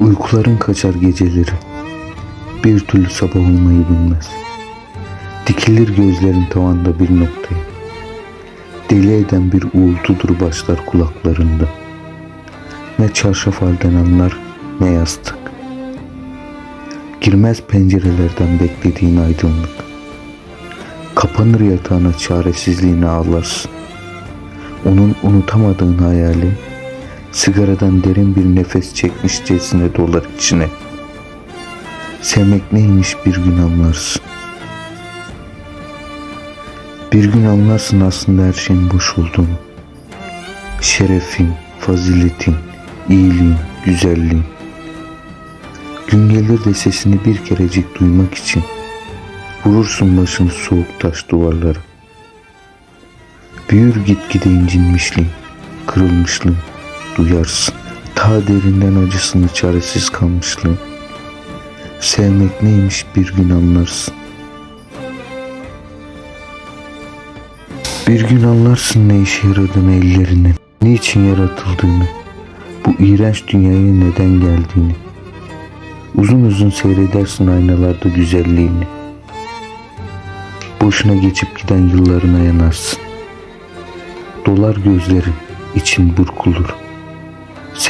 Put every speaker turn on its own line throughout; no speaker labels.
Uykuların kaçar geceleri. Bir türlü sabah olmayı bilmez. Dikilir gözlerin tavanda bir noktaya. Deli eden bir uğultudur başlar kulaklarında. Ne çarşaf halden anlar ne yastık. Girmez pencerelerden beklediğin aydınlık. Kapanır yatağına çaresizliğini ağlarsın. Onun unutamadığın hayali sigaradan derin bir nefes çekmişçesine dolar içine. Sevmek neymiş bir gün anlarsın. Bir gün anlarsın aslında her şeyin boş olduğunu. Şerefin, faziletin, iyiliğin, güzelliğin. Gün gelir de sesini bir kerecik duymak için vurursun başını soğuk taş duvarlara. Büyür gitgide incinmişliğin, kırılmışlığın, duyarsın. Ta derinden acısını çaresiz kalmışlığın. Sevmek neymiş bir gün anlarsın. Bir gün anlarsın ne işe yaradığını ellerinin, niçin yaratıldığını, bu iğrenç dünyaya neden geldiğini. Uzun uzun seyredersin aynalarda güzelliğini. Boşuna geçip giden yıllarına yanarsın. Dolar gözlerin, için burkulur.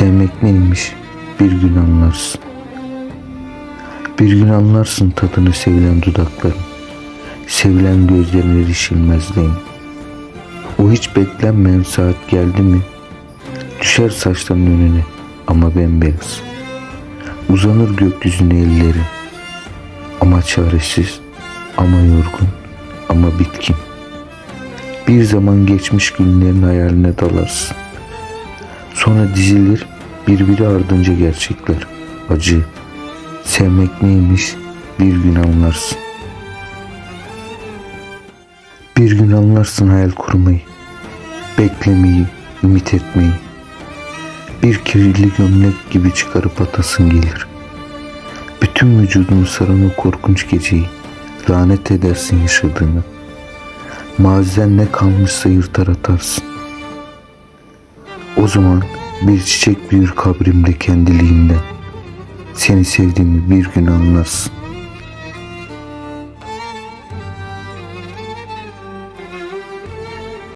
Sevmek neymiş bir gün anlarsın. Bir gün anlarsın tadını sevilen dudakların, sevilen gözlerin erişilmezliğini. O hiç beklenmeyen saat geldi mi, düşer saçların önüne ama bembeyaz. Uzanır gökyüzüne elleri ama çaresiz, ama yorgun, ama bitkin. Bir zaman geçmiş günlerin hayaline dalarsın. Sonra dizilir birbiri ardınca gerçekler. Acı, sevmek neymiş bir gün anlarsın. Bir gün anlarsın hayal kurmayı, beklemeyi, ümit etmeyi. Bir kirli gömlek gibi çıkarıp atasın gelir. Bütün vücudunu saran o korkunç geceyi lanet edersin yaşadığını. Maziden ne kalmışsa yırtar atarsın. O zaman bir çiçek büyür kabrimde kendiliğinden. Seni sevdiğimi bir gün anlarsın.